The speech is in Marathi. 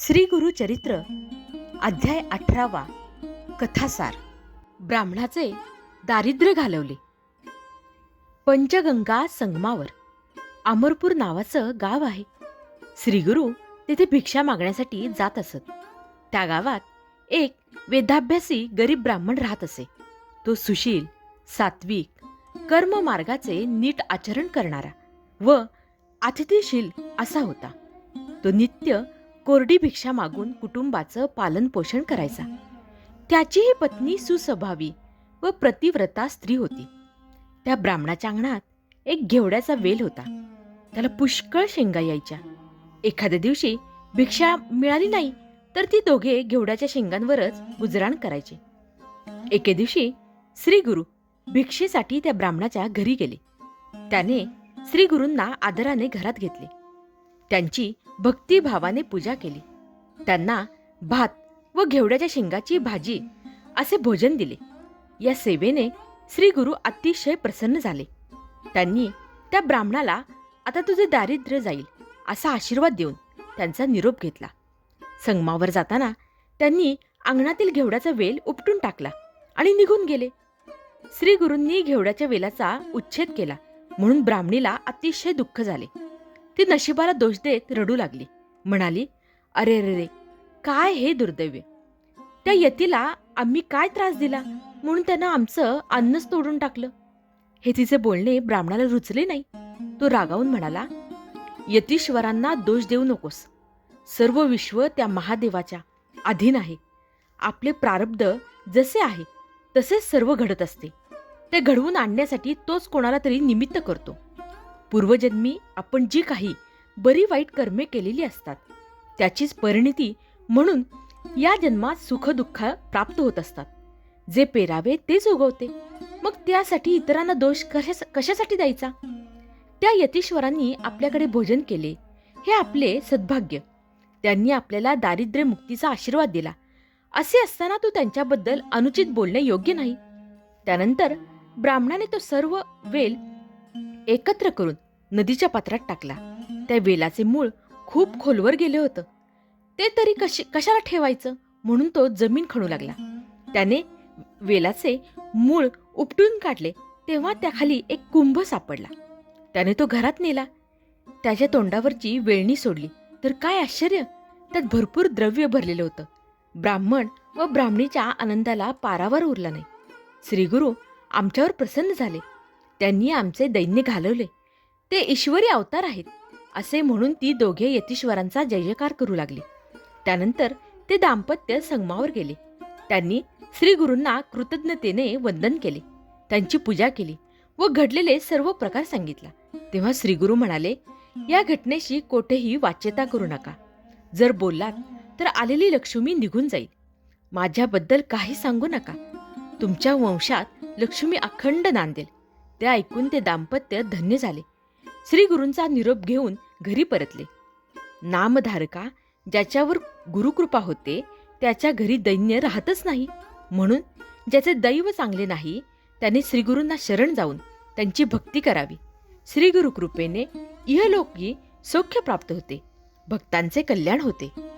श्री गुरु चरित्र अध्याय अठरावा कथासार. ब्राह्मणाचे दारिद्र्य घालवले. पंचगंगा संगमावर अमरपूर नावाचं गाव आहे. श्रीगुरु तिथे भिक्षा मागण्यासाठी जात असत. त्या गावात एक वेदाभ्यासी गरीब ब्राह्मण राहत असे. तो सुशील सात्विक कर्म मार्गाचे नीट आचरण करणारा व अतिथीशील असा होता. तो नित्य कोरडी भिक्षा मागून कुटुंबाचं पालनपोषण करायचा. करायचा त्याचीही पत्नी सुस्वभावी व प्रतिव्रता स्त्री होती. त्या ब्राह्मणाच्या अंगणात एक घेवड्याचा वेल होता. त्याला पुष्कळ शेंगा यायच्या. एखाद्या दिवशी भिक्षा मिळाली नाही तर ती दोघे घेवड्याच्या शेंगांवरच गुजराण करायचे. एके दिवशी श्री गुरु भिक्षेसाठी त्या ब्राह्मणाच्या घरी गेले. त्याने श्री गुरूंना आदराने घरात घेतले. त्यांची भक्तिभावाने पूजा केली. त्यांना भात व घेवड्याच्या शेंगाची भाजी असे भोजन दिले. या सेवेने श्री गुरु अतिशय प्रसन्न झाले. त्यांनी त्या ब्राह्मणाला आता तुझे दारिद्र्य जाईल असा आशीर्वाद देऊन त्यांचा निरोप घेतला. संगमावर जाताना त्यांनी अंगणातील घेवड्याचा वेल उपटून टाकला आणि निघून गेले. श्री गुरूंनी घेवड्याच्या वेलाचा उच्छेद केला म्हणून ब्राह्मणीला अतिशय दुःख झाले. ती नशिबाला दोष देत रडू लागली. म्हणाली अरे रे रे काय हे दुर्दैव्य त्या यतीला आम्ही काय त्रास दिला? म्हणून त्यानं आमचं अन्नच तोडून टाकलं. हे तिचे बोलणे ब्राह्मणाला रुचले नाही. तो रागावून म्हणाला यतीश्वरांना दोष देऊ नकोस. सर्व विश्व त्या महादेवाच्या अधीन आहे. आपले प्रारब्ध जसे आहे तसेच सर्व घडत असते. ते घडवून आणण्यासाठी तोच कोणाला तरी निमित्त करतो. पूर्वजन्मी आपण जी काही बरी वाईट कर्मे केलेली असतात त्याचीच परिणिती म्हणून या जन्मात सुखदुःख प्राप्त होत असतात. जे पेरावे तेच उगवते. मग त्यासाठी इतरांना दोष कशा कशासाठी द्यायचा? त्या यतीश्वरांनी आपल्याकडे भोजन केले. हे आपले सद्भाग्य. त्यांनी आपल्याला दारिद्र्य मुक्तीचा आशीर्वाद दिला. असे असताना तू त्यांच्याबद्दल अनुचित बोलणे योग्य नाही. त्यानंतर ब्राह्मणाने तो सर्व वेल एकत्र करून नदीच्या पात्रात टाकला. त्या वेलाचे मूळ खूप खोलवर गेले होतं. ते तरी कशी कशाला ठेवायचं? म्हणून तो जमीन खणू लागला. त्याने वेलाचे मूळ उपटून काढले तेव्हा त्याखाली एक कुंभ सापडला. त्याने तो घरात नेला. त्याच्या तोंडावरची वेळणी सोडली. तर काय आश्चर्य! त्यात भरपूर द्रव्य भरलेलं होतं. ब्राह्मण व ब्राह्मणीच्या आनंदाला पारावर उरला नाही. श्रीगुरु आमच्यावर प्रसन्न झाले. त्यांनी आमचे दैन्य घालवले. ते ईश्वरी अवतार आहेत असे म्हणून ती दोघे यतीश्वरांचा जयजयकार करू लागली. त्यानंतर ते दाम्पत्य संगमावर गेले. त्यांनी श्रीगुरूंना कृतज्ञतेने वंदन केले. त्यांची पूजा केली व घडलेले सर्व प्रकार सांगितला. तेव्हा श्रीगुरू म्हणाले या घटनेशी कोठेही वाच्यता करू नका. जर बोललात तर आलेली लक्ष्मी निघून जाईल. माझ्याबद्दल काही सांगू नका. तुमच्या वंशात लक्ष्मी अखंड नांदेल. ते ऐकून ते दाम्पत्य धन्य झाले. श्री गुरूंचा निरोप घेऊन घरी परतले. नामधारका ज्याच्यावर गुरुकृपा होते त्याच्या घरी दैन्य राहतच नाही. म्हणून ज्याचे दैव चांगले नाही त्याने श्रीगुरूंना शरण जाऊन त्यांची भक्ती करावी. श्रीगुरु कृपेने इहलोकी सौख्य प्राप्त होते. भक्तांचे कल्याण होते.